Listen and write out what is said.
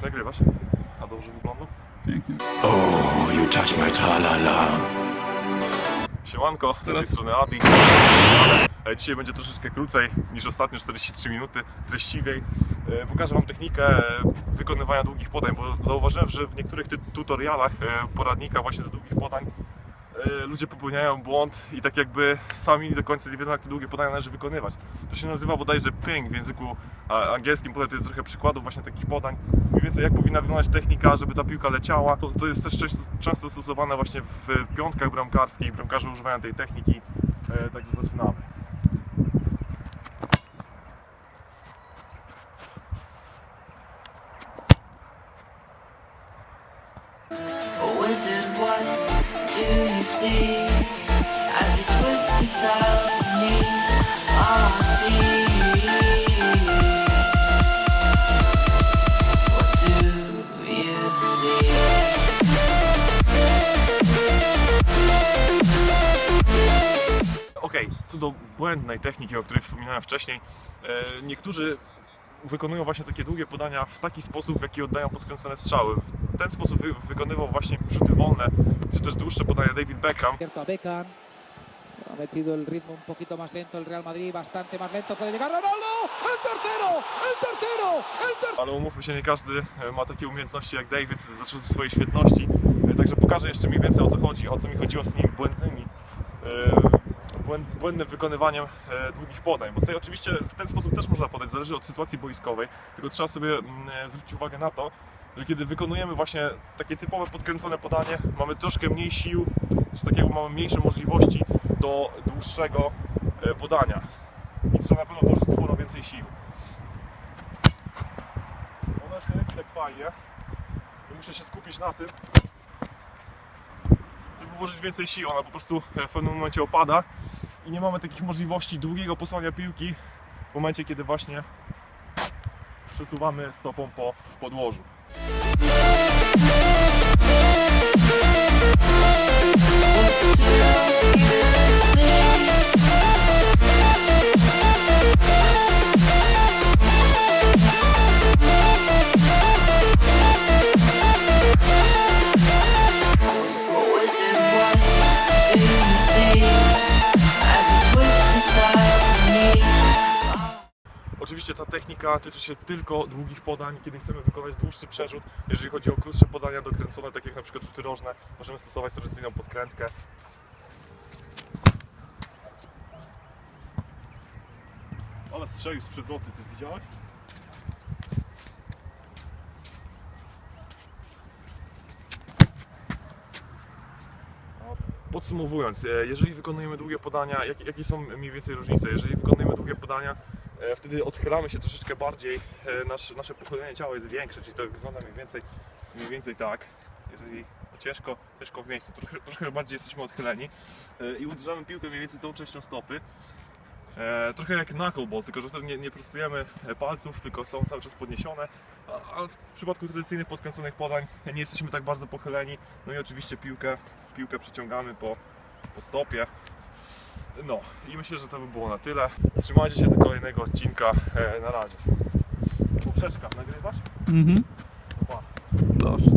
Już nagrywasz? A dobrze wygląda? Pięknie. Oh, you touch my tra-la-la. Siemanko, z tej strony Adi. E, Dzisiaj będzie troszeczkę krócej niż ostatnio 43 minuty, treściwiej. E, Pokażę Wam technikę e, wykonywania długich podań, bo zauważyłem, że w niektórych tutorialach poradnika właśnie do długich podań ludzie popełniają błąd i tak jakby sami do końca nie wiedzą jak te długie podania należy wykonywać. To się nazywa bodajże ping w języku angielskim, podaj tutaj trochę przykładów właśnie takich podań. Mniej więcej jak powinna wyglądać technika, żeby ta piłka leciała. To, to jest też często, stosowane właśnie w piątkach bramkarskich, bramkarze używają tej techniki. E, także zaczynamy. Oh, wizard, what do What do co do błędnej techniki, o której wspominałem wcześniej, e, niektórzy wykonują właśnie takie długie podania w taki sposób, w jaki oddają podkręcone strzały. W ten sposób wy, wykonywał właśnie rzuty wolne, dłuższe podania David Beckham. Beckham. Ha metido el ritmo un poquito más lento el Real Madrid, bastante más lento. Puede llegar Ronaldo. El tercero, el tercero, el tercero. Ale umówmy się, nie każdy e, ma takie umiejętności jak David z z swojej świetności. E, Także pokażę jeszcze mniej więcej o co chodzi, o co mi chodziło z tymi błędnymi, e, błęd, błędnym wykonywaniem długich podań. Bo tutaj oczywiście w ten sposób też można podać, zależy od sytuacji boiskowej, tylko trzeba sobie mm, zwrócić uwagę na to, że kiedy wykonujemy właśnie takie typowe podkręcone podanie, mamy troszkę mniej sił, czy takiego mamy mniejsze możliwości do dłuższego e, podania. I trzeba na pewno włożyć sporo więcej sił. Ona jeszcze leci tak fajnie. I muszę się skupić na tym, żeby włożyć więcej sił. Ona po prostu e, w pewnym momencie opada i nie mamy takich możliwości długiego posłania piłki w momencie, kiedy właśnie przesuwamy stopą po podłożu. Música Oczywiście ta technika tyczy się tylko długich podań, kiedy chcemy wykonać dłuższy przerzut. Jeżeli chodzi o krótsze podania dokręcone, tak jak na przykład rzuty rożne, możemy stosować tradycyjną podkrętkę. Ale strzelił z przewroty, ty widziałeś? Podsumowując, e, jeżeli wykonujemy długie podania, jak, jakie są mniej więcej różnice? Jeżeli wykonujemy długie podania, wtedy odchylamy się troszeczkę bardziej, e, nasz, nasze pochylenie ciała jest większe, czyli to wygląda mniej więcej, mniej więcej tak. Jeżeli ciężko, ciężko w miejscu, trochę, trochę bardziej jesteśmy odchyleni e, i uderzamy piłkę mniej więcej tą częścią stopy. E, trochę jak knuckleball, tylko że wtedy nie, nie prostujemy e, palców, tylko są cały czas podniesione, a, w przypadku tradycyjnych podkręconych podań nie jesteśmy tak bardzo pochyleni. No i oczywiście piłkę, piłkę przyciągamy po, po stopie. No i myślę, że to by było na tyle. Trzymajcie się do kolejnego odcinka. E, na razie. Poprzeczka, nagrywasz? Mhm. Pa. Dobrze.